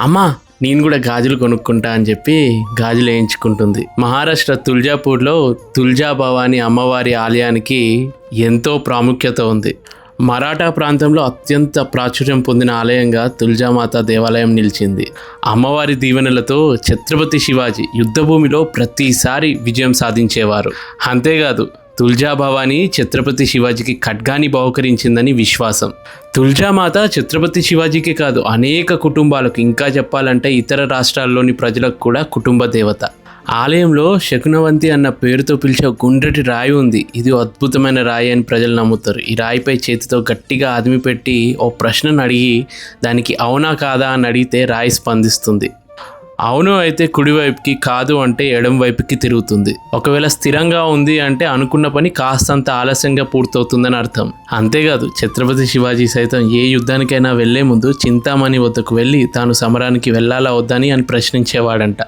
అమ్మా నేను కూడా గాజులు కొనుక్కుంటా అని చెప్పి గాజులు వేయించుకుంటుంది. మహారాష్ట్ర తుల్జాపూర్లో తుల్జా భవాని అమ్మవారి ఆలయానికి ఎంతో ప్రాముఖ్యత ఉంది. మరాఠా ప్రాంతంలో అత్యంత ప్రాచుర్యం పొందిన ఆలయంగా తుల్జామాత దేవాలయం నిలిచింది. అమ్మవారి దీవెనలతో ఛత్రపతి శివాజీ యుద్ధభూమిలో ప్రతిసారి విజయం సాధించేవారు. అంతేకాదు తుల్జా భవాని ఛత్రపతి శివాజీకి ఖడ్గాని బహుకరించిందని విశ్వాసం. తుల్జామాత ఛత్రపతి శివాజీకి కాదు అనేక కుటుంబాలకు ఇంకా చెప్పాలంటే ఇతర రాష్ట్రాల్లోని ప్రజలకు కూడా కుటుంబ దేవత. ఆలయంలో శకునవంతి అన్న పేరుతో పిలిచే గుండ్రటి రాయి ఉంది. ఇది అద్భుతమైన రాయి అని ప్రజలు నమ్ముతారు. ఈ రాయిపై చేతితో గట్టిగా ఆదిమి పెట్టి ఓ ప్రశ్నను అడిగి దానికి అవునా కాదా అని అడిగితే రాయి స్పందిస్తుంది. అవును అయితే కుడివైపుకి కాదు అంటే ఎడం వైపుకి తిరుగుతుంది. ఒకవేళ స్థిరంగా ఉంది అంటే అనుకున్న పని కాస్తంత ఆలస్యంగా పూర్తవుతుందని అర్థం. అంతేకాదు ఛత్రపతి శివాజీ సైతం ఏ యుద్ధానికైనా వెళ్ళే ముందు చింతామణి వద్దకు వెళ్ళి తాను సమరానికి వెళ్ళాలా వద్దని అని ప్రశ్నించేవాడంట.